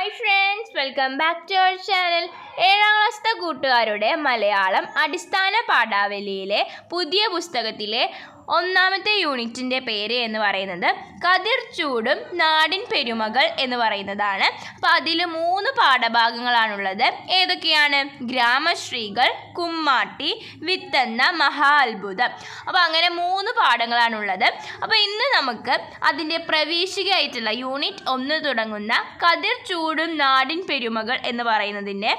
Hi friends welcome back to our channel ഏഴാം ക്ലാസ്സിലെ കൂട്ടുകാരുടെ മലയാളം അടിസ്ഥാന പാഠാവലിയിലെ പുതിയ പുസ്തകത്തിലെ ഒന്നാമത്തെ യൂണിറ്റിന്റെ പേര് എന്ന് പറയുന്നത് കതിർ ചൂടും നാടിൻ പെരുമകൾ എന്ന് പറയുന്നതാണ്. അപ്പോൾ അതിൽ മൂന്ന് പാഠഭാഗങ്ങളാണുള്ളത്. ഏതൊക്കെയാണ്? ഗ്രാമശ്രീകൾ കുമ്മാട്ടി വിത്തെന്ന മഹാ അത്ഭുതം അപ്പോൾ അങ്ങനെ മൂന്ന് പാഠങ്ങളാണുള്ളത്. അപ്പോൾ ഇന്ന് നമുക്ക് അതിന്റെ പ്രവേശികയായിട്ടുള്ള യൂണിറ്റ് ഒന്ന് തുടങ്ങുന്ന കതിർ ചൂടും നാടിൻ പെരുമകൾ എന്ന് പറയുന്നതിന്റെ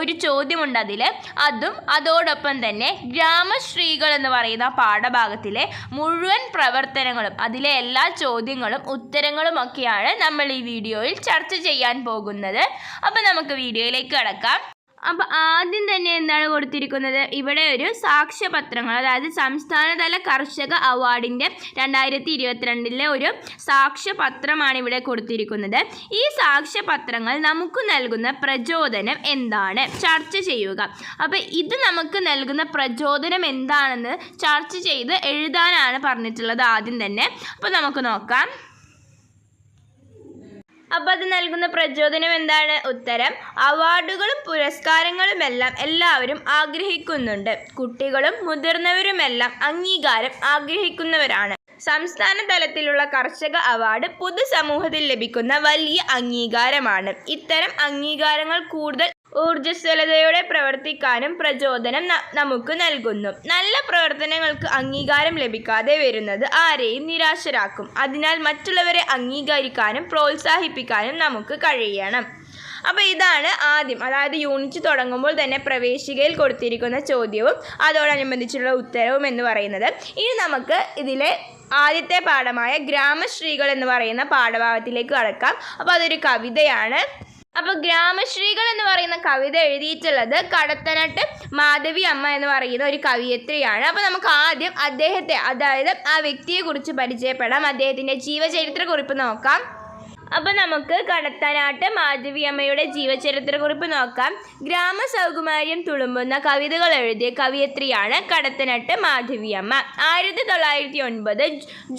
ഒരു ചോദ്യമുണ്ട് അതിൽ അതും അതോടൊപ്പം തന്നെ ഗ്രാമശ്രീകൾ എന്ന് പറയുന്ന പാഠഭാഗത്തിലെ മുഴുവൻ പ്രവർത്തനങ്ങളും അതിലെ എല്ലാ ചോദ്യങ്ങളും ഉത്തരങ്ങളും ഒക്കെയാണ് നമ്മൾ ഈ വീഡിയോയിൽ ചർച്ച ചെയ്യാൻ പോകുന്നത്. അപ്പോൾ നമുക്ക് വീഡിയോയിലേക്ക് കടക്കാം. അപ്പോൾ ആദ്യം തന്നെ എന്താണ് കൊടുത്തിരിക്കുന്നത്? ഇവിടെ ഒരു സാക്ഷ്യപത്രങ്ങൾ അതായത് സംസ്ഥാനതല കർഷക അവാർഡിന്റെ രണ്ടായിരത്തി ഇരുപത്തിരണ്ടിലെ ഒരു സാക്ഷ്യപത്രമാണ് ഇവിടെ കൊടുത്തിരിക്കുന്നത്. ഈ സാക്ഷ്യപത്രങ്ങൾ നമുക്ക് നൽകുന്ന പ്രചോദനം എന്താണ്? ചർച്ച ചെയ്യുക. അപ്പോൾ ഇത് നമുക്ക് നൽകുന്ന പ്രചോദനം എന്താണെന്ന് ചർച്ച ചെയ്ത് എഴുതാനാണ് പറഞ്ഞിട്ടുള്ളത് ആദ്യം തന്നെ. അപ്പോൾ നമുക്ക് നോക്കാം. അപ്പോൾ അത് നൽകുന്ന പ്രചോദനം എന്താണ്? ഉത്തരം അവാർഡുകളും പുരസ്കാരങ്ങളുമെല്ലാം എല്ലാവരും ആഗ്രഹിക്കുന്നുണ്ട്. കുട്ടികളും മുതിർന്നവരുമെല്ലാം അംഗീകാരം ആഗ്രഹിക്കുന്നവരാണ്. സംസ്ഥാന തലത്തിലുള്ള കർഷക അവാർഡ് പൊതുസമൂഹത്തിൽ ലഭിക്കുന്ന വലിയ അംഗീകാരമാണ്. ഇത്തരം അംഗീകാരങ്ങൾ കൂടുതൽ ഊർജസ്വലതയോടെ പ്രവർത്തിക്കാനും പ്രചോദനം നമുക്ക് നൽകുന്നു. നല്ല പ്രവർത്തനങ്ങൾക്ക് അംഗീകാരം ലഭിക്കാതെ വരുന്നത് ആരെയും നിരാശരാക്കും. അതിനാൽ മറ്റുള്ളവരെ അംഗീകരിക്കാനും പ്രോത്സാഹിപ്പിക്കാനും നമുക്ക് കഴിയണം. അപ്പോൾ ഇതാണ് ആദ്യം. അതായത് യൂണിറ്റ് തുടങ്ങുമ്പോൾ തന്നെ പ്രവേശികയിൽ കൊടുത്തിരിക്കുന്ന ചോദ്യവും അതോടനുബന്ധിച്ചുള്ള ഉത്തരവും എന്ന് പറയുന്നത്. ഇനി നമുക്ക് ഇതിലെ ആദ്യത്തെ പാഠമായ ഗ്രാമശ്രീകൾ എന്ന് പറയുന്ന പാഠഭാഗത്തിലേക്ക് കടക്കാം. അപ്പോൾ അതൊരു കവിതയാണ്. അപ്പോൾ ഗ്രാമശ്രീകൾ എന്ന് പറയുന്ന കവിത എഴുതിയിട്ടുള്ളത് കടത്തനട്ട് മാധവി അമ്മ എന്ന് പറയുന്ന ഒരു കവിയത്രിയാണ്. അപ്പോൾ നമുക്ക് ആദ്യം അദ്ദേഹത്തെ അതായത് ആ വ്യക്തിയെ കുറിച്ച് പരിചയപ്പെടാം. അദ്ദേഹത്തിന്റെ ജീവചരിത്ര കുറിപ്പ് നോക്കാം. അപ്പോൾ നമുക്ക് കടത്തനാട്ട് മാധവി അമ്മയുടെ ജീവചരിത്ര കുറിപ്പ് നോക്കാം. ഗ്രാമ ഗ്രാമസൗകുമാര്യം തുളുമ്പുന്ന കവിതകൾ എഴുതിയ കവിയത്രിയാണ് കടത്തനാട്ട് മാധവി അമ്മ. ആയിരത്തി തൊള്ളായിരത്തി ഒൻപത്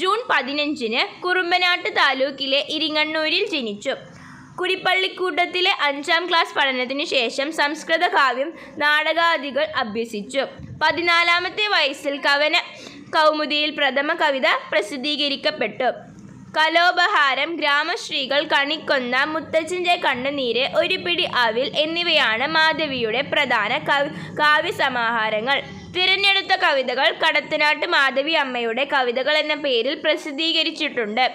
ജൂൺ പതിനഞ്ചിന് കുറുമ്പനാട്ട് താലൂക്കിലെ ഇരിങ്ങണ്ണൂരിൽ ജനിച്ചു. കുടിപ്പള്ളിക്കൂട്ടത്തിലെ അഞ്ചാം ക്ലാസ് പഠനത്തിന് ശേഷം സംസ്കൃത കാവ്യം നാടകാദികൾ അഭ്യസിച്ചു. പതിനാലാമത്തെ വയസ്സിൽ കവന കൗമുദിയിൽ പ്രഥമ കവിത പ്രസിദ്ധീകരിക്കപ്പെട്ടു. കലോപഹാരം ഗ്രാമശ്രീകൾ കണിക്കൊന്ന മുത്തച്ഛന്റെ കണ്ണുനീര് ഒരു പിടി അവിൽ എന്നിവയാണ് മാധവിയുടെ പ്രധാന കവി കാവ്യസമാഹാരങ്ങൾ. തിരഞ്ഞെടുത്ത കവിതകൾ കടത്തനാട്ട് മാധവി അമ്മയുടെ കവിതകൾ എന്ന പേരിൽ പ്രസിദ്ധീകരിച്ചിട്ടുണ്ട്.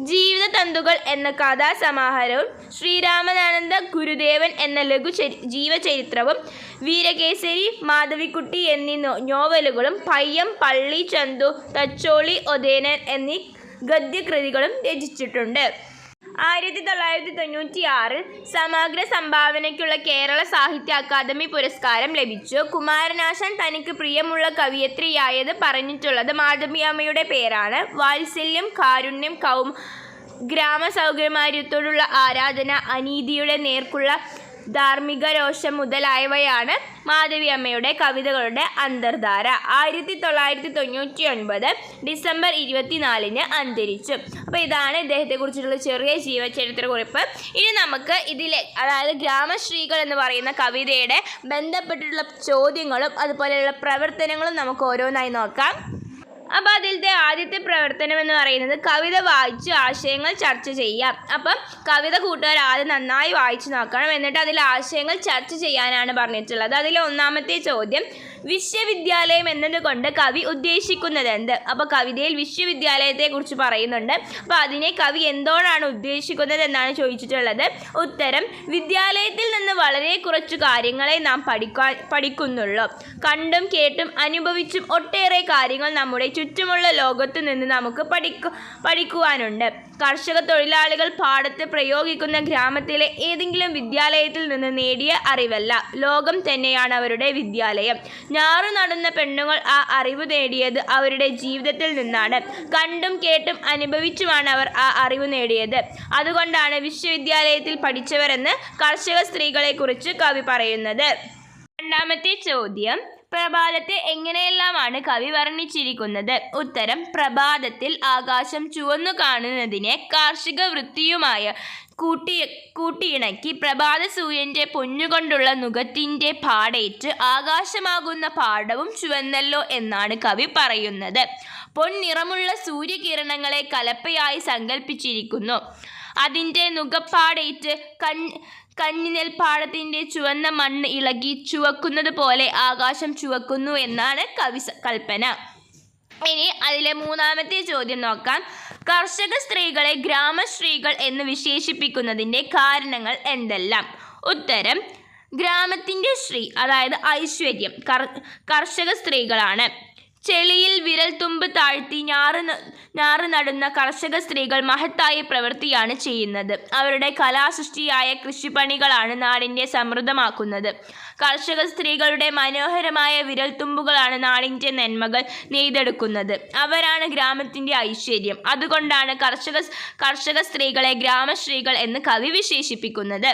ജീവിത തന്തുകൾ എന്ന കഥാസമാഹാരവും ശ്രീരാമനാനന്ദ ഗുരുദേവൻ എന്ന ലഘു ചരി- ജീവചരിത്രവും വീരകേസരി മാധവിക്കുട്ടി എന്നീ നോവലുകളും പയ്യം പള്ളി ചന്തു തച്ചോളി ഒതേനൻ എന്നീ ഗദ്യകൃതികളും രചിച്ചിട്ടുണ്ട്. ആയിരത്തി തൊള്ളായിരത്തി തൊണ്ണൂറ്റി ആറിൽ സമഗ്ര സംഭാവനയ്ക്കുള്ള കേരള സാഹിത്യ അക്കാദമി പുരസ്കാരം ലഭിച്ചു. കുമാരനാശാൻ തനിക്ക് പ്രിയമുള്ള കവിയത്രിയായത് പറഞ്ഞിട്ടുള്ളത് മാധവിയമ്മയുടെ പേരാണ്. വാത്സല്യം കാരുണ്യം കൗം ഗ്രാമസൗകര്യമാര്യത്തോടുള്ള ആരാധന അനീതിയുടെ നേർക്കുള്ള ധാർമ്മിക രോഷം മുതലായവയാണ് മാധവിയമ്മയുടെ കവിതകളുടെ അന്തർധാര. ആയിരത്തി തൊള്ളായിരത്തി തൊണ്ണൂറ്റി ഒൻപത് ഡിസംബർ ഇരുപത്തിനാലിന് അന്തരിച്ചു. അപ്പോൾ ഇതാണ് ഇദ്ദേഹത്തെക്കുറിച്ചുള്ള ചെറിയ ജീവചരിത്ര കുറിപ്പ് ഇനി നമുക്ക് ഇതിലെ അതായത് ഗ്രാമശ്രീകൾ എന്ന് പറയുന്ന കവിതയുടെ ബന്ധപ്പെട്ടിട്ടുള്ള ചോദ്യങ്ങളും അതുപോലെയുള്ള പ്രവർത്തനങ്ങളും നമുക്ക് ഓരോന്നായി നോക്കാം. അപ്പോൾ അതിലത്തെ ആദ്യത്തെ പ്രവർത്തനം എന്ന് പറയുന്നത് കവിത വായിച്ച് ആശയങ്ങൾ ചർച്ച ചെയ്യാം അപ്പം കവിത കൂട്ടുകാർ ആദ്യം നന്നായി വായിച്ചു നോക്കണം. എന്നിട്ട് അതിൽ ആശയങ്ങൾ ചർച്ച ചെയ്യാനാണ് പറഞ്ഞിട്ടുള്ളത്. അതിലെ ഒന്നാമത്തെ ചോദ്യം വിശ്വവിദ്യാലയം എന്നതുകൊണ്ട് കവി ഉദ്ദേശിക്കുന്നത് എന്ത് അപ്പോൾ കവിതയിൽ വിശ്വവിദ്യാലയത്തെക്കുറിച്ച് പറയുന്നുണ്ട്. അപ്പോൾ അതിനെ കവി എന്തോടാണ് ഉദ്ദേശിക്കുന്നത് എന്നാണ് ചോദിച്ചിട്ടുള്ളത്. ഉത്തരം വിദ്യാലയത്തിൽ നിന്ന് വളരെ കുറച്ച് കാര്യങ്ങളെ നാം പഠിക്കാൻ പഠിക്കുന്നുള്ളൂ. കണ്ടും കേട്ടും അനുഭവിച്ചും ഒട്ടേറെ കാര്യങ്ങൾ നമ്മുടെ ചുറ്റുമുള്ള ലോകത്ത് നിന്ന് നമുക്ക് പഠിക്കു പഠിക്കുവാനുണ്ട്. കർഷക തൊഴിലാളികൾ പാടത്ത് പ്രയോഗിക്കുന്ന ഗ്രാമത്തിലെ ഏതെങ്കിലും വിദ്യാലയത്തിൽ നിന്ന് നേടിയ അറിവല്ല. ലോകം തന്നെയാണ് അവരുടെ വിദ്യാലയം. ഞാറു നടന്ന പെണ്ണുങ്ങൾ ആ അറിവ് നേടിയത് അവരുടെ ജീവിതത്തിൽ നിന്നാണ്. കണ്ടും കേട്ടും അനുഭവിച്ചുമാണ് അവർ ആ അറിവ് നേടിയത്. അതുകൊണ്ടാണ് വിശ്വവിദ്യാലയത്തിൽ പഠിച്ചവരെന്ന് കർഷക സ്ത്രീകളെക്കുറിച്ച് കവി പറയുന്നത്. രണ്ടാമത്തെ ചോദ്യം. പ്രഭാതത്തെ എങ്ങനെയെല്ലാമാണ് കവി വർണിച്ചിരിക്കുന്നത്? ഉത്തരം പ്രഭാതത്തിൽ ആകാശം ചുവന്നു കാണുന്നതിനെ കാർഷിക വൃത്തിയുമായ കൂട്ടി കൂട്ടിയിണക്കി പ്രഭാത സൂര്യന്റെ പൊന്നുകൊണ്ടുള്ള നുഖത്തിന്റെ പാടേറ്റ് ആകാശമാകുന്ന പാടവും ചുവന്നല്ലോ എന്നാണ് കവി പറയുന്നത്. പൊൻനിറമുള്ള സൂര്യകിരണങ്ങളെ കലപ്പയായി സങ്കല്പിച്ചിരിക്കുന്നു അതിന്റെ നുഖപ്പാടേറ്റ് കൺ കഞ്ഞിനെൽപ്പാടത്തിന്റെ ചുവന്ന മണ്ണ് ഇളകി ചുവക്കുന്നത് പോലെ ആകാശം ചുവക്കുന്നു എന്നാണ് കവി കൽപ്പന. ഇനി അതിലെ മൂന്നാമത്തെ ചോദ്യം നോക്കാം. കർഷക സ്ത്രീകളെ ഗ്രാമശ്രീകൾ എന്ന് വിശേഷിപ്പിക്കുന്നതിന്റെ കാരണങ്ങൾ എന്തെല്ലാം? ഉത്തരം ഗ്രാമത്തിന്റെ ശ്രീ അതായത് ഐശ്വര്യം കർ കർഷക സ്ത്രീകളാണ്. ചെളിയിൽ വിരൽ തുമ്പ് താഴ്ത്തി ഞാറ് ഞാറ് നടുന്ന കർഷക സ്ത്രീകൾ മഹത്തായ പ്രവൃത്തിയാണ് ചെയ്യുന്നത്. അവരുടെ കലാസൃഷ്ടിയായ കൃഷിപ്പണികളാണ് നാടിനെ സമൃദ്ധമാക്കുന്നത്. കർഷക സ്ത്രീകളുടെ മനോഹരമായ വിരൽ തുമ്പുകളാണ് നാടിന്റെ നന്മകൾ നെയ്തെടുക്കുന്നത്. അവരാണ് ഗ്രാമത്തിന്റെ ഐശ്വര്യം. അതുകൊണ്ടാണ് കർഷക കർഷക സ്ത്രീകളെ ഗ്രാമശ്രീകൾ എന്ന് കവി വിശേഷിപ്പിക്കുന്നത്.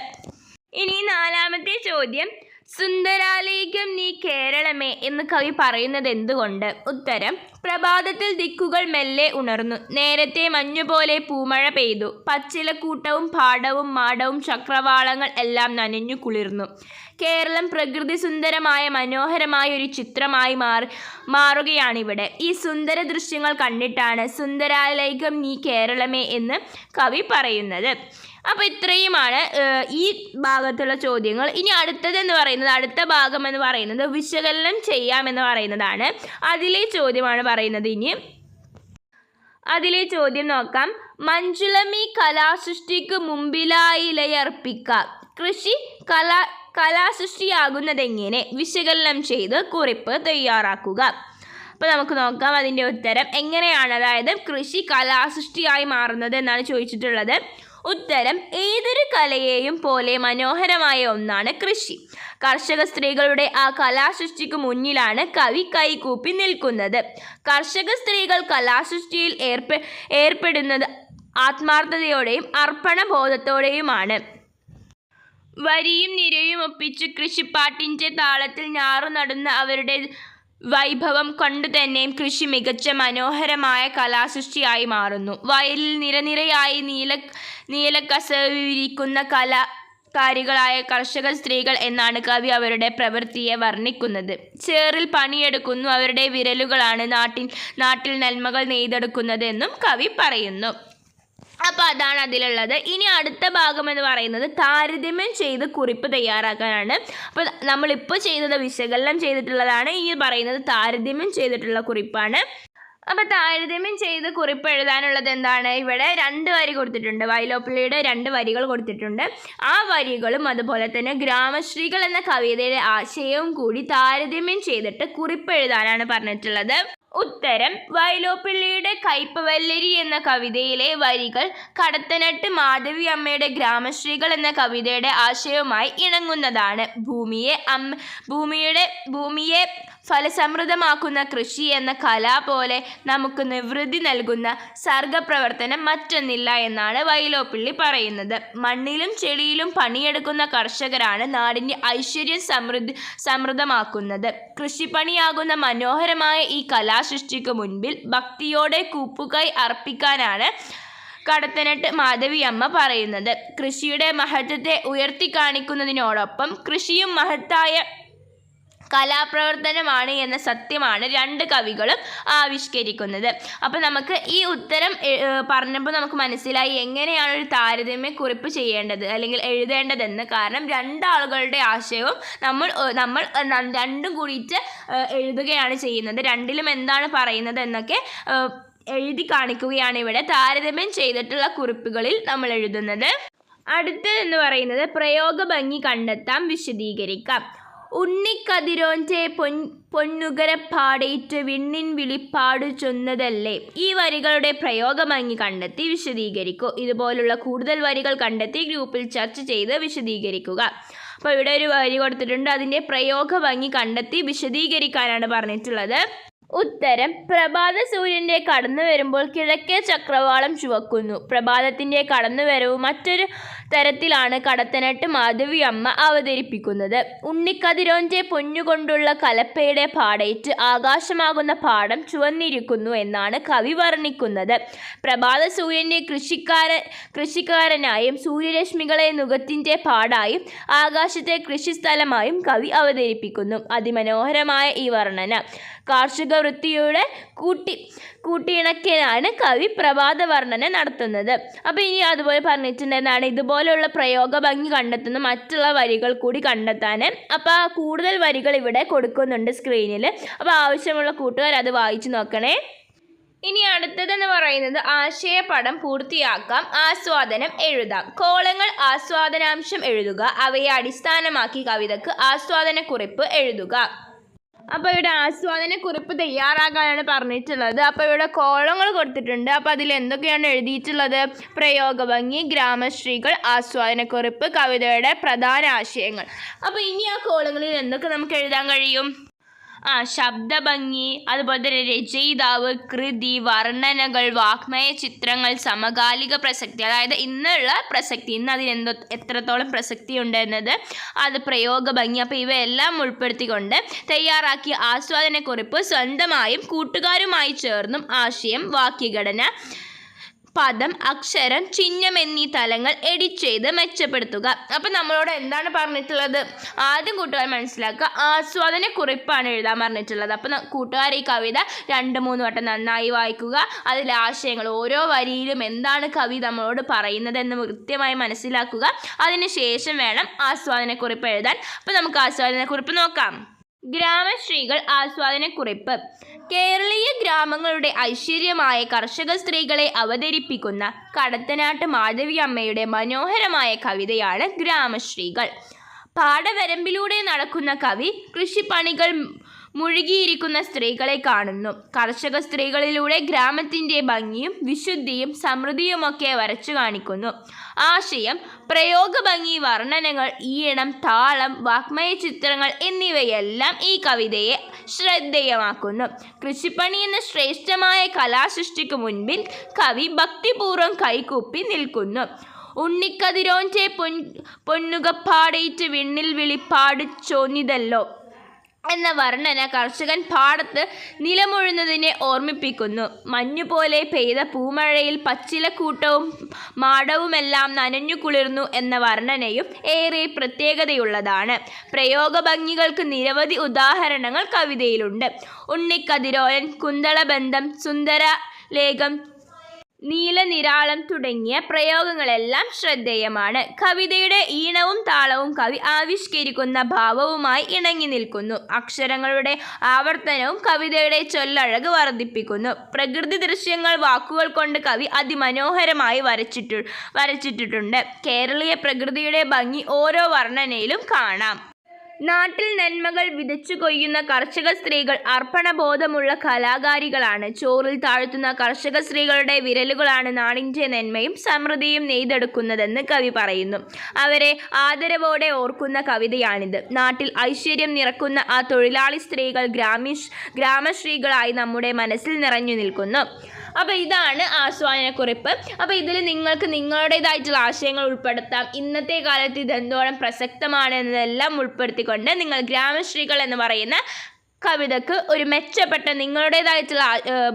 ഇനി നാലാമത്തെ ചോദ്യം. സുന്ദരാലേഖം നീ കേരളമേ എന്ന് കവി പറയുന്നത് എന്തുകൊണ്ട്? ഉത്തരം പ്രഭാതത്തിൽ ദിക്കുകൾ മെല്ലെ ഉണർന്നു. നേരത്തെ മഞ്ഞുപോലെ പൂമഴ പെയ്തു. പച്ചിലക്കൂട്ടവും പാടവും മാടവും ചക്രവാളങ്ങൾ എല്ലാം നനഞ്ഞു കുളിർന്നു. കേരളം പ്രകൃതി സുന്ദരമായ മനോഹരമായ ഒരു ചിത്രമായി മാറി മാറുകയാണിവിടെ. ഈ സുന്ദര ദൃശ്യങ്ങൾ കണ്ടിട്ടാണ് സുന്ദരാലേഖം നീ കേരളമേ എന്ന് കവി പറയുന്നത്. അപ്പോൾ ഇത്രയുമാണ് ഈ ഭാഗത്തുള്ള ചോദ്യങ്ങൾ. ഇനി അടുത്തതെന്ന് പറയുന്നത് അടുത്ത ഭാഗം എന്ന് പറയുന്നത് വിശകലനം ചെയ്യാമെന്ന് പറയുന്നതാണ്. അതിലെ ചോദ്യമാണ് പറയുന്നത് ഇനി. അതിലെ ചോദ്യം നോക്കാം. മഞ്ജുളമി കലാസൃഷ്ടിക്ക് മുമ്പിലായി ലയർപ്പിക്ക കൃഷി കലാ കലാസൃഷ്ടിയാകുന്നതെങ്ങനെ? വിശകലനം ചെയ്ത് കുറിപ്പ് തയ്യാറാക്കുക. അപ്പോൾ നമുക്ക് നോക്കാം അതിന്റെ ഉത്തരം. എങ്ങനെയാണ് അതായത് കൃഷി കലാസൃഷ്ടിയായി മാറുന്നത് എന്നാണ് ചോദിച്ചിട്ടുള്ളത്. ഉത്തരം ഏതൊരു കലയെയും പോലെ മനോഹരമായ ഒന്നാണ് കൃഷി. കർഷക സ്ത്രീകളുടെ ആ കലാസൃഷ്ടിക്ക് മുന്നിലാണ് കവി കൈകൂപ്പി നിൽക്കുന്നത്. കർഷക സ്ത്രീകൾ കലാസൃഷ്ടിയിൽ ഏർപ്പെ ഏർപ്പെടുന്നത് ആത്മാർത്ഥതയോടെയും അർപ്പണബോധത്തോടെയുമാണ്. വരിയും നിരയും ഒപ്പിച്ച് കൃഷിപ്പാട്ടിന്റെ താളത്തിൽ ഞാറു നടുന്ന അവരുടെ വൈഭവം കൊണ്ടു തന്നെയും കൃഷി മികച്ച മനോഹരമായ കലാസൃഷ്ടിയായി മാറുന്നു. വയലിൽ നിരനിരയായി നീല നീലക്കസവിരിക്കുന്ന കല കാരികളായ കർഷക സ്ത്രീകൾ എന്നാണ് കവി അവരുടെ പ്രവൃത്തിയെ വർണിക്കുന്നത്. ചേറിൽ പണിയെടുക്കുന്നു അവരുടെ വിരലുകളാണ് നാട്ടിൽ നാട്ടിൽ നന്മകൾ നെയ്തെടുക്കുന്നത് എന്നും കവി പറയുന്നു. അപ്പോൾ അതാണ് അതിലുള്ളത്. ഇനി അടുത്ത ഭാഗം എന്ന് പറയുന്നത് താരതമ്യം ചെയ്ത് കുറിപ്പ് തയ്യാറാക്കാനാണ്. അപ്പോൾ നമ്മളിപ്പോൾ ചെയ്തത് വിശകലനം ചെയ്തിട്ടുള്ളതാണ്. ഈ പറയുന്നത് താരതമ്യം ചെയ്തിട്ടുള്ള കുറിപ്പാണ്. അപ്പോൾ താരതമ്യം ചെയ്ത് കുറിപ്പ് എഴുതാനുള്ളത് എന്താണ്? ഇവിടെ രണ്ട് വരി കൊടുത്തിട്ടുണ്ട്. വൈലോപ്പിള്ളിയുടെ രണ്ട് വരികൾ കൊടുത്തിട്ടുണ്ട്. ആ വരികളും അതുപോലെ തന്നെ ഗ്രാമശ്രീകൾ എന്ന കവിതയുടെ ആശയവും കൂടി താരതമ്യം ചെയ്തിട്ട് കുറിപ്പ് എഴുതാനാണ് പറഞ്ഞിട്ടുള്ളത്. ഉത്തരം വയലോപ്പിള്ളിയുടെ കയ്പവല്ലരി എന്ന കവിതയിലെ വരികൾ കടത്തനട്ട് മാധവി അമ്മയുടെ ഗ്രാമശ്രീകൾ എന്ന കവിതയുടെ ആശയവുമായി ഇണങ്ങുന്നതാണ്. ഭൂമിയെ അമ്മ ഭൂമിയുടെ ഭൂമിയെ ഫലസമൃദ്ധമാക്കുന്ന കൃഷി എന്ന കല പോലെ നമുക്ക് നിവൃത്തി നൽകുന്ന സർഗപ്രവർത്തനം മറ്റൊന്നില്ല എന്നാണ് വൈലോപ്പിള്ളി പറയുന്നത്. മണ്ണിലും ചെടിയിലും പണിയെടുക്കുന്ന കർഷകരാണ് നാടിന്റെ ഐശ്വര്യം സമൃദ്ധി സമൃദ്ധമാക്കുന്നത്. കൃഷിപ്പണിയാകുന്ന മനോഹരമായ ഈ കലാസൃഷ്ടിക്ക് മുൻപിൽ ഭക്തിയോടെ കൂപ്പുകൈ അർപ്പിക്കാനാണ് കടത്തനട്ട് മാധവിയമ്മ പറയുന്നത്. കൃഷിയുടെ മഹത്വത്തെ ഉയർത്തി കാണിക്കുന്നതിനോടൊപ്പം കൃഷിയും മഹത്തായ കലാപ്രവർത്തനമാണ് എന്ന സത്യമാണ് രണ്ട് കവികളും ആവിഷ്കരിക്കുന്നത്. അപ്പം നമുക്ക് ഈ ഉത്തരം പറഞ്ഞപ്പോൾ നമുക്ക് മനസ്സിലായി എങ്ങനെയാണ് ഒരു താരതമ്യ കുറിപ്പ് ചെയ്യേണ്ടത് അല്ലെങ്കിൽ എഴുതേണ്ടതെന്ന്. കാരണം രണ്ടാളുകളുടെ ആശയവും നമ്മൾ നമ്മൾ രണ്ടും കൂടിയിട്ട് എഴുതുകയാണ് ചെയ്യുന്നത്. രണ്ടിലും എന്താണ് പറയുന്നത് എന്നൊക്കെ എഴുതി കാണിക്കുകയാണ് ഇവിടെ. താരതമ്യം ചെയ്തിട്ടുള്ള കുറിപ്പുകളിൽ നമ്മൾ എഴുതുന്നത്. അടുത്തതെന്ന് പറയുന്നത് പ്രയോഗ ഭംഗി കണ്ടെത്താം വിശദീകരിക്കാം. ഉണ്ണിക്കതിരോന്റെ പൊൻ പൊന്നുകര പാടേറ്റ് വിണ്ണിൻ വിളിപ്പാടു ചൊന്നതല്ലേ. ഈ വരികളുടെ പ്രയോഗമങ്ങി കണ്ടെത്തി വിശദീകരിക്കൂ. ഇതുപോലുള്ള കൂടുതൽ വരികൾ കണ്ടെത്തി ഗ്രൂപ്പിൽ ചർച്ച ചെയ്ത് വിശദീകരിക്കുക. അപ്പോൾ ഇവിടെ ഒരു വരി കൊടുത്തിട്ടുണ്ട്. അതിന്റെ പ്രയോഗ ഭംഗി കണ്ടെത്തി വിശദീകരിക്കാനാണ് പറഞ്ഞിട്ടുള്ളത്. ഉത്തരം പ്രഭാത സൂര്യന്റെ കടന്നു വരുമ്പോൾ കിഴക്കേ ചക്രവാളം ചുവക്കുന്നു. പ്രഭാതത്തിന്റെ കടന്നുവരവ് മറ്റൊരു തരത്തിലാണ് കടത്തനട്ട് മാധവി അമ്മ അവതരിപ്പിക്കുന്നത്. ഉണ്ണിക്കതിരോന്റെ പൊന്നുകൊണ്ടുള്ള കലപ്പയുടെ പാടേറ്റ് ആകാശമാകുന്ന പാടം ചുവന്നിരിക്കുന്നു എന്നാണ് കവി വർണിക്കുന്നത്. പ്രഭാത സൂര്യന്റെ കൃഷിക്കാരൻ കൃഷിക്കാരനായും സൂര്യരശ്മികളെ നുഖത്തിന്റെ പാടായും ആകാശത്തെ കൃഷിസ്ഥലമായും കവി അവതരിപ്പിക്കുന്നു. അതിമനോഹരമായ ഈ വർണന. കാർഷിക വൃത്തിയുടെ കൂട്ടി കൂട്ടിയിണക്കിയാണ് കവി പ്രഭാത വർണന നടത്തുന്നത്. അപ്പോൾ ഇനി അതുപോലെ പറഞ്ഞിട്ടുണ്ടെന്നാണ് ഇതുപോലെയുള്ള പ്രയോഗ ഭംഗി കണ്ടെത്തുന്ന മറ്റുള്ള വരികൾ കൂടി കണ്ടെത്താൻ. അപ്പോൾ കൂടുതൽ വരികൾ ഇവിടെ കൊടുക്കുന്നുണ്ട് സ്ക്രീനിൽ അപ്പോൾ ആവശ്യമുള്ള കൂട്ടുകാർ അത് വായിച്ചു നോക്കണേ. ഇനി അടുത്തതെന്ന് പറയുന്നത് ആശയപടം പൂർത്തിയാക്കാം ആസ്വാദനം എഴുതാം. കോളങ്ങൾ ആസ്വാദനാംശം എഴുതുക അവയെ അടിസ്ഥാനമാക്കി കവിതക്ക് ആസ്വാദനക്കുറിപ്പ് എഴുതുക. അപ്പോൾ ഇവിടെ ആസ്വാദന കുറിപ്പ് തയ്യാറാക്കാനാണ് പറഞ്ഞിട്ടുള്ളത്. അപ്പോൾ ഇവിടെ കോളങ്ങൾ കൊടുത്തിട്ടുണ്ട്. അപ്പോൾ അതിൽ എന്തൊക്കെയാണ് എഴുതിയിട്ടുള്ളത്? പ്രയോഗഭംഗി ഗ്രാമശ്രീകൾ ആസ്വാദനക്കുറിപ്പ് കവിതയുടെ പ്രധാന ആശയങ്ങൾ. അപ്പോൾ ഇനി ആ കോളങ്ങളിൽ എന്തൊക്കെ നമുക്ക് എഴുതാൻ കഴിയും? ആ ശബ്ദഭംഗി അതുപോലെ തന്നെ രചയിതാവ് കൃതി വർണനകൾ വാഗ്മയ ചിത്രങ്ങൾ സമകാലിക പ്രസക്തി അതായത് ഇന്നുള്ള പ്രസക്തി ഇന്ന് അതിന് എന്തോ എത്രത്തോളം പ്രസക്തി ഉണ്ട് എന്നത് അത് പ്രയോഗ ഭംഗി അപ്പോൾ ഇവയെല്ലാം ഉൾപ്പെടുത്തിക്കൊണ്ട് തയ്യാറാക്കിയ ആസ്വാദനക്കുറിപ്പ് സ്വന്തമായും കൂട്ടുകാരുമായി ചേർന്നും ആശയം വാക്യഘടന പദം അക്ഷരം ചിഹ്നം എന്നീ തലങ്ങൾ എഡിറ്റ് ചെയ്ത് മെച്ചപ്പെടുത്തുക. അപ്പം നമ്മളോട് എന്താണ് പറഞ്ഞിട്ടുള്ളത്? ആദ്യം കൂട്ടുകാർ മനസ്സിലാക്കുക ആസ്വാദന കുറിപ്പാണ് എഴുതാൻ പറഞ്ഞിട്ടുള്ളത്. അപ്പം കൂട്ടുകാർ ഈ കവിത രണ്ട് മൂന്ന് വട്ടം നന്നായി വായിക്കുക. അതിലെ ആശയങ്ങൾ ഓരോ വരിയിലും എന്താണ് കവി നമ്മളോട് പറയുന്നത് എന്ന് കൃത്യമായി മനസ്സിലാക്കുക. അതിനുശേഷം വേണം ആസ്വാദനക്കുറിപ്പ് എഴുതാൻ. അപ്പം നമുക്ക് ആസ്വാദനക്കുറിപ്പ് നോക്കാം. ഗ്രാമശ്രീകൾ ആസ്വാദനക്കുറിപ്പ്. കേരളീയ ഗ്രാമങ്ങളുടെ ഐശ്വര്യമായ കർഷക സ്ത്രീകളെ അവതരിപ്പിക്കുന്ന കടത്തനാട്ട് മാധവിയമ്മയുടെ മനോഹരമായ കവിതയാണ് ഗ്രാമശ്രീകൾ. പാടവരമ്പിലൂടെ നടക്കുന്ന കവി കൃഷിപ്പണികൾ മുഴുകിയിരിക്കുന്ന സ്ത്രീകളെ കാണുന്നു. കർഷക സ്ത്രീകളിലൂടെ ഗ്രാമത്തിന്റെ ഭംഗിയും വിശുദ്ധിയും സമൃദ്ധിയുമൊക്കെ വരച്ചു കാണിക്കുന്നു. ആശയം പ്രയോഗഭംഗി വർണനകൾ ഈണം താളം വാഗ്മയ ചിത്രങ്ങൾ എന്നിവയെല്ലാം ഈ കവിതയെ ശ്രദ്ധേയമാക്കുന്നു. കൃഷിപ്പണി എന്ന ശ്രേഷ്ഠമായ കലാസൃഷ്ടിക്ക് മുൻപിൽ കവി ഭക്തിപൂർവം കൈകൂപ്പി നിൽക്കുന്നു. ഉണ്ണിക്കതിരോന്റെ പൊൻ പൊന്നുകപ്പാടേറ്റ് വിണ്ണിൽ വിളിപ്പാട് ചോന്നിതല്ലോ. എന്ന വർണന കർഷകൻ പാടത്ത് നിലമൊഴുന്നതിനെ ഓർമ്മിപ്പിക്കുന്നു. മഞ്ഞുപോലെ പെയ്ത പൂമഴയിൽ പച്ചിലക്കൂട്ടവും മാടവുമെല്ലാം നനഞ്ഞു കുളിർന്നു എന്ന വർണനയും ഏറെ പ്രത്യേകതയുള്ളതാണ്. പ്രയോഗഭംഗികൾക്ക് നിരവധി ഉദാഹരണങ്ങൾ കവിതയിലുണ്ട്. ഉണ്ണിക്കതിരോയൻ കുന്തളബന്ധം സുന്ദര ലേഖം നീലനിരാളം തുടങ്ങിയ പ്രയോഗങ്ങളെല്ലാം ശ്രദ്ധേയമാണ്. കവിതയുടെ ഈണവും താളവും കവി ആവിഷ്കരിക്കുന്ന ഭാവവുമായി ഇണങ്ങി നിൽക്കുന്നു. അക്ഷരങ്ങളുടെ ആവർത്തനവും കവിതയുടെ ചൊല്ലഴക് വർദ്ധിപ്പിക്കുന്നു. പ്രകൃതി ദൃശ്യങ്ങൾ വാക്കുകൾ കൊണ്ട് കവി അതിമനോഹരമായി വരച്ചിട്ടു വരച്ചിട്ടിട്ടുണ്ട്. കേരളീയ പ്രകൃതിയുടെ ഭംഗി ഓരോ വർണനയിലും കാണാം. നാട്ടിൽ നന്മകൾ വിതച്ചു കൊയ്യുന്ന കർഷക സ്ത്രീകൾ അർപ്പണബോധമുള്ള കലാകാരികളാണ്. ചോറിൽ താഴ്ത്തുന്ന കർഷക സ്ത്രീകളുടെ വിരലുകളാണ് നാടിന്റെ നന്മയും സമൃദ്ധിയും നെയ്തെടുക്കുന്നതെന്ന് കവി പറയുന്നു. അവരെ ആദരവോടെ ഓർക്കുന്ന കവിതയാണിത്. നാട്ടിൽ ഐശ്വര്യം നിറക്കുന്ന ആ തൊഴിലാളി സ്ത്രീകൾ ഗ്രാമീഷ് ഗ്രാമശ്രീകളായി നമ്മുടെ മനസ്സിൽ നിറഞ്ഞു നിൽക്കുന്നു. അപ്പോൾ ഇതാണ് ആസ്വാദനക്കുറിപ്പ് അപ്പോൾ ഇതിൽ നിങ്ങൾക്ക് നിങ്ങളുടേതായിട്ടുള്ള ആശയങ്ങൾ ഉൾപ്പെടുത്താം. ഇന്നത്തെ കാലത്ത് ഇത് എന്തോളം പ്രസക്തമാണ് എന്നതെല്ലാം ഉൾപ്പെടുത്തിക്കൊണ്ട് നിങ്ങൾ ഗ്രാമശ്രീകൾ എന്ന് പറയുന്ന കവിതക്ക് ഒരു മെച്ചപ്പെട്ട നിങ്ങളുടേതായിട്ടുള്ള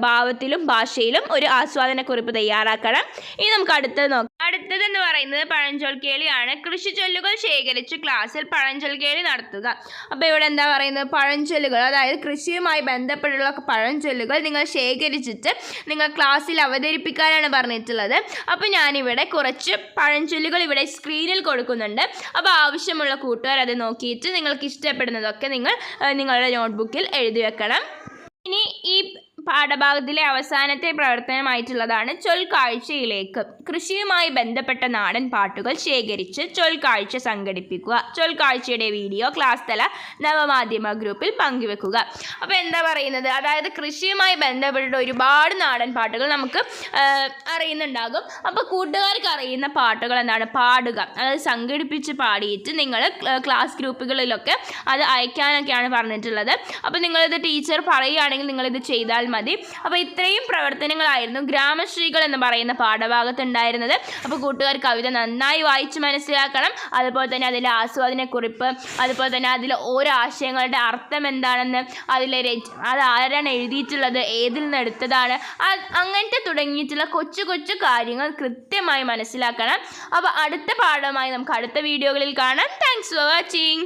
ഭാവത്തിലും ഭാഷയിലും ഒരു ആസ്വാദനക്കുറിപ്പ് തയ്യാറാക്കണം. ഇനി നമുക്ക് അടുത്തത് നോക്കാം. അടുത്തതെന്ന് പറയുന്നത് പഴഞ്ചൊൽ കേളിയാണ്. കൃഷി ചൊല്ലുകൾ ശേഖരിച്ച് ക്ലാസ്സിൽ പഴഞ്ചൊൽ കേളി നടത്തുക. അപ്പോൾ ഇവിടെ എന്താ പറയുന്നത്? പഴഞ്ചൊല്ലുകൾ അതായത് കൃഷിയുമായി ബന്ധപ്പെട്ടുള്ള പഴഞ്ചൊല്ലുകൾ നിങ്ങൾ ശേഖരിച്ചിട്ട് നിങ്ങൾ ക്ലാസ്സിൽ അവതരിപ്പിക്കാനാണ് പറഞ്ഞിട്ടുള്ളത്. അപ്പോൾ ഞാനിവിടെ കുറച്ച് പഴഞ്ചൊല്ലുകൾ ഇവിടെ സ്ക്രീനിൽ കൊടുക്കുന്നുണ്ട്. അപ്പോൾ ആവശ്യമുള്ള കൂട്ടുകാർ അത് നോക്കിയിട്ട് നിങ്ങൾക്ക് ഇഷ്ടപ്പെടുന്നതൊക്കെ നിങ്ങൾ നിങ്ങളുടെ നിങ്ങളുടെ നോട്ട്ബുക്കിൽ എഴുതി വെക്കണം. ഇനി ഈ പാഠഭാഗത്തിലെ അവസാനത്തെ പ്രവർത്തനമായിട്ടുള്ളതാണ് ചൊൽക്കാഴ്ചയിലേക്ക്. കൃഷിയുമായി ബന്ധപ്പെട്ട നാടൻ പാട്ടുകൾ ശേഖരിച്ച് ചൊൽക്കാഴ്ച സംഘടിപ്പിക്കുക. ചൊൽക്കാഴ്ചയുടെ വീഡിയോ ക്ലാസ് തല നവമാധ്യമ ഗ്രൂപ്പിൽ പങ്കുവെക്കുക. അപ്പോൾ എന്താ പറയുന്നത്? അതായത് കൃഷിയുമായി ബന്ധപ്പെട്ട ഒരുപാട് നാടൻ പാട്ടുകൾ നമുക്ക് അറിയുന്നുണ്ടാകും. അപ്പോൾ കൂട്ടുകാർക്ക് അറിയുന്ന പാട്ടുകൾ എന്താണ്? പാടുക. അതായത് സംഘടിപ്പിച്ച് പാടിയിട്ട് നിങ്ങൾ ക്ലാസ് ഗ്രൂപ്പുകളിലൊക്കെ അത് അയക്കാനൊക്കെയാണ് പറഞ്ഞിട്ടുള്ളത്. അപ്പോൾ നിങ്ങളിത് ടീച്ചർ പറയുകയാണെങ്കിൽ നിങ്ങളിത് ചെയ്താൽ അപ്പോൾ ഇത്രയും പ്രവർത്തനങ്ങളായിരുന്നു ഗ്രാമശ്രീകൾ എന്ന് പറയുന്ന പാഠഭാഗത്ത് ഉണ്ടായിരുന്നത് അപ്പോൾ കൂട്ടുകാർ കവിത നന്നായി വായിച്ച് മനസ്സിലാക്കണം. അതുപോലെ തന്നെ അതിലെ ആസ്വാദനക്കുറിപ്പ് അതുപോലെ തന്നെ അതിലെ ഓരോ ആശയങ്ങളുടെ അർത്ഥം എന്താണെന്ന് അതിലെ അത് ആരാണ് എഴുതിയിട്ടുള്ളത് ഏതിൽ നിന്ന് എടുത്തതാണ് അങ്ങനത്തെ തുടങ്ങിയിട്ടുള്ള കൊച്ചു കൊച്ചു കാര്യങ്ങൾ കൃത്യമായി മനസ്സിലാക്കണം. അപ്പോൾ അടുത്ത പാഠമായി നമുക്ക് അടുത്ത വീഡിയോകളിൽ കാണാം. Thanks for watching